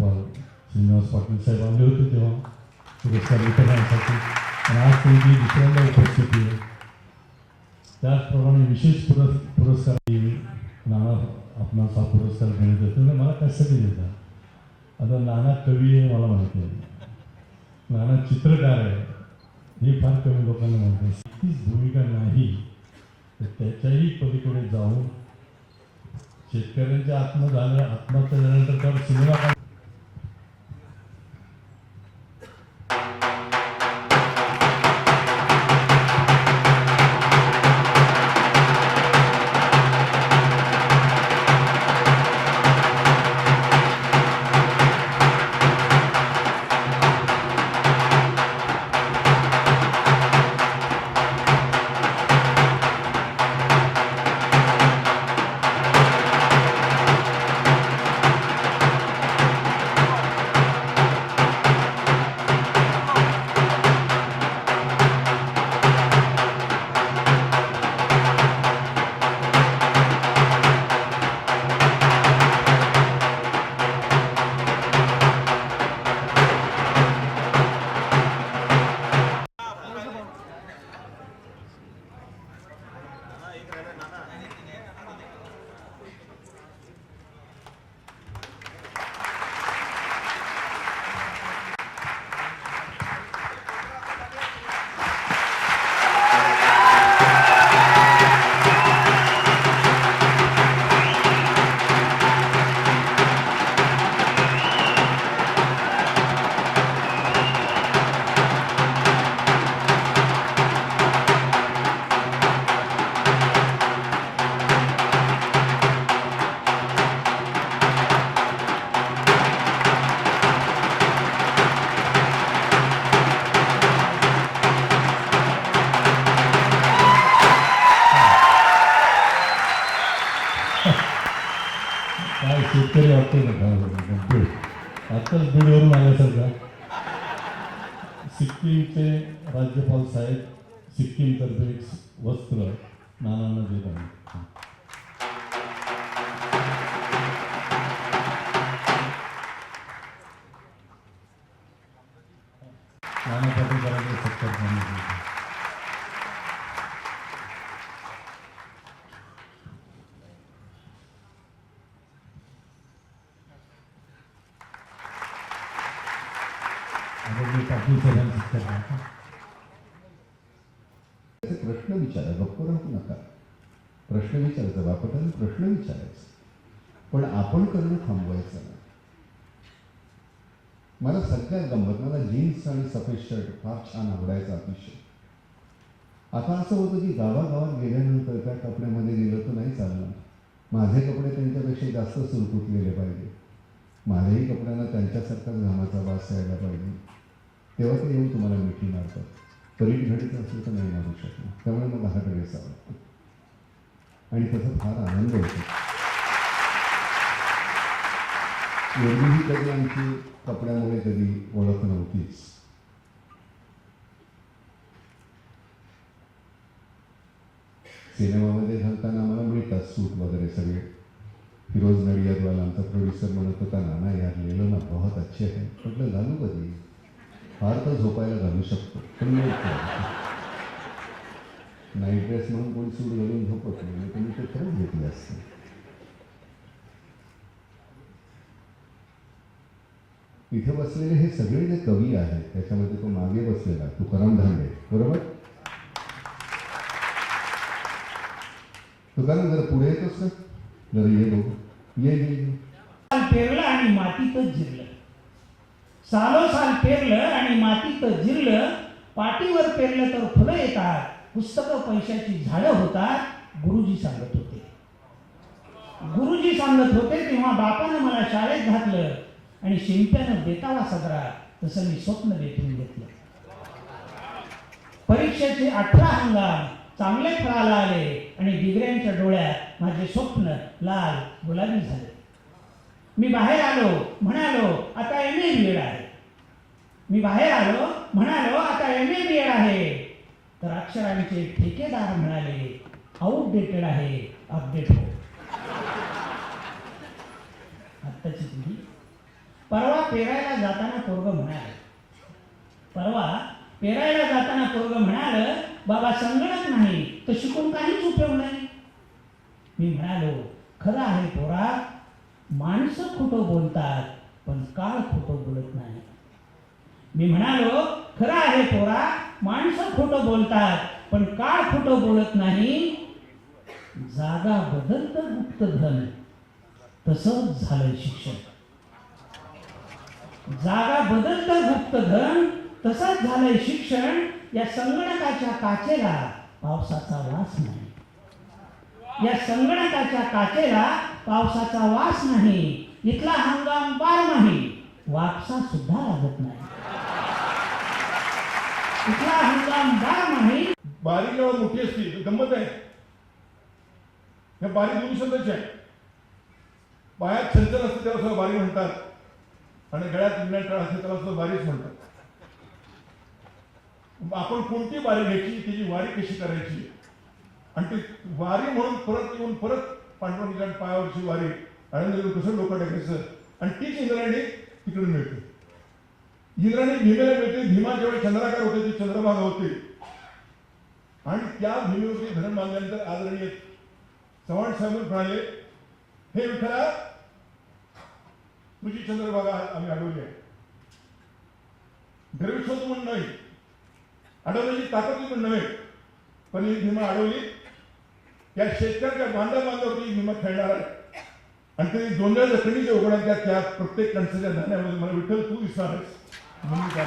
राज्यपाल श्रीनिवास पाटील साहेब आले होते तेव्हा. पुरस्कार वितरणासाठी आणि आज त्यांची दुसऱ्यांदा उपस्थिती आहे. त्याचप्रमाणे विशेष पुरस् पुरस्कार नाना आपणास हा पुरस्कार देण्यात येतो. मला कशासाठी देतात आता नाना कवी आहे मला माहिती आहे. नाना चित्रकार आहे. हे फार कमी लोकांना माहिती आहे. तीच भूमिका नाही तर त्याच्याही पलीकडे जाऊन शेतकऱ्यांच्या आत्म झाल्या आत्महत्या झाल्यानंतर त्यावर सिनेमा शेतकरी वाटतो ना आजकाल बीडवरून आल्यासारखा. सिक्कीमचे राज्यपाल साहेब सिक्कीमतर्फे एक वस्त्र नानांना देत आहे नाना पाटील प्रश्न विचारा गप्प राहू नका. प्रश्न विचारायचा बापटाने प्रश्न विचारायचा. पण आपण करणं थांबवायचं नाही. मला सगळ्यात गंमत मला जीन्स आणि सफेद शर्ट फार छान आवडायचा अतिशय. आता असं होतं की गावागावात गेल्यानंतर त्या कपड्यामध्ये गेलं तर नाही चालणार. माझे कपडे त्यांच्यापेक्षा जास्त सुरकुटलेले पाहिजे. माझ्याही कपड्यांना त्यांच्यासारखाच घामाचा वास यायला पाहिजे. तेव्हाच येऊन तुम्हाला मिठी मारतात परीट घडीचं असलं तर नाही मारू शकणार. त्यामुळे मला हा ड्रेस आवडतो आणि त्याचा फार आनंद होतो. एवढीही कधी आमची कपड्यामुळे कधी ओळख नव्हतीच. सिनेमामध्ये घालताना आम्हाला मिळतात सूट वगैरे सगळे. फिरोज नडियादवाला आमचा प्रोड्युसर म्हणत होता नाना यार लिहिलं ना बहुत अच्छे आहे म्हटलं घालू कधी? फार तर झोपायला घालू शकतो. पण नाईट ड्रेस म्हणून कोणी सूट घालून झोपत नाही तुम्ही ते खरंच घेतले असते इथे बसलेले हे सगळे जे कवी आहेत त्याच्यामध्ये तो मागे बसलेला तुकाराम धांडे बरोबर? तुकाराम जरा पुढे येतोस का जरा ये बघू. ये ये आणि मातीतच जिरलं. सालोसाल पेरलं आणि मातीत जिरलं पाठीवर पेरलं तर फुलं येतात. पुस्तकं पैशाची झाडं होतात गुरुजी सांगत होते. गुरुजी सांगत होते तेव्हा बापानं मला शाळेत घातलं आणि शिंप्यानं बेतावा सदरा तसं मी स्वप्न वेठून घेतलं. परीक्षेचे अठरा हंगाम चांगले फळाला आले आणि डिग्र्यांच्या डोळ्यात माझे स्वप्न लाल गुलाबी झाले. मी बाहेर आलो म्हणालो आता एम ए आहे. मी बाहेर आलो म्हणालो आता एम ए बी एड आहे. तर अक्षरांचे ठेकेदार म्हणाले आउटडेटेड आहे अपडेट हो. आत्ताची तुम्ही परवा पेरायला जाताना पोरग म्हणाले परवा पेरायला जाताना पोरग म्हणाल बाबा संगणक नाही तर शिकून काहीच उपयोग नाही. मी म्हणालो खरं आहे पोरा माणसं खोटं बोलतात पण काळ खोटं बोलत नाही. मी म्हणालो खरं आहे पोरा माणसं खोटं बोलतात पण काळ खोटं बोलत नाही. जागा बदलतं गुप्तधन तसंच झालं शिक्षण. जागा बदलतं गुप्तधन तसंच झालंय शिक्षण. या संगणकाच्या काचेला पावसाचा वास नाही. या संगणकाच्या काचेला पावसाचा वास नाही. इथला हंगाम बारमाही वापसा सुद्धा लागत नाही. कुठला हंगाम बारमाही बारी जेव्हा मोठी असते. तर गंमत आहे. ह्या बारी दोन शब्दाची आहे. पायात छंचन असते त्याला सुद्धा बारी म्हणतात. आणि गळ्यात विज्ञान असते त्याला सुद्धा बारीच म्हणतात. आपण कोणती बारी घ्यायची? त्याची वारी कशी करायची? आणि ती वारी म्हणून परत येऊन परत पांडुरंगाच्या पायावरची वारी आनंद कसं डोकं टाकायचं आणि तीच इंद्रायणी तिकडे मिळते. इंद्राने भीमेला मिळते भीमा जेव्हा चंद्राकार होते ते चंद्रभागा होते. आणि त्या भीमेवरती धरण बांधल्यानंतर आदरणीय चव्हाण साहेब म्हणाले हे विठ्ठला तुझी चंद्रभागा आम्ही अडवली आहे. गर्विष्ठोत म्हणून नाही अडवण्याची ताकद पण नव्हे पण ही भीमा अडवली. त्या शेतकऱ्याच्या बांधा बांधावरती भीमा खेळणार आहे. आणि ते दोन वेळा जखमीच्या उघड्या त्या त्या प्रत्येक कणसाच्या धान्यामध्ये. मला विठ्ठल तू दिसणार आहेस. म्हणून काय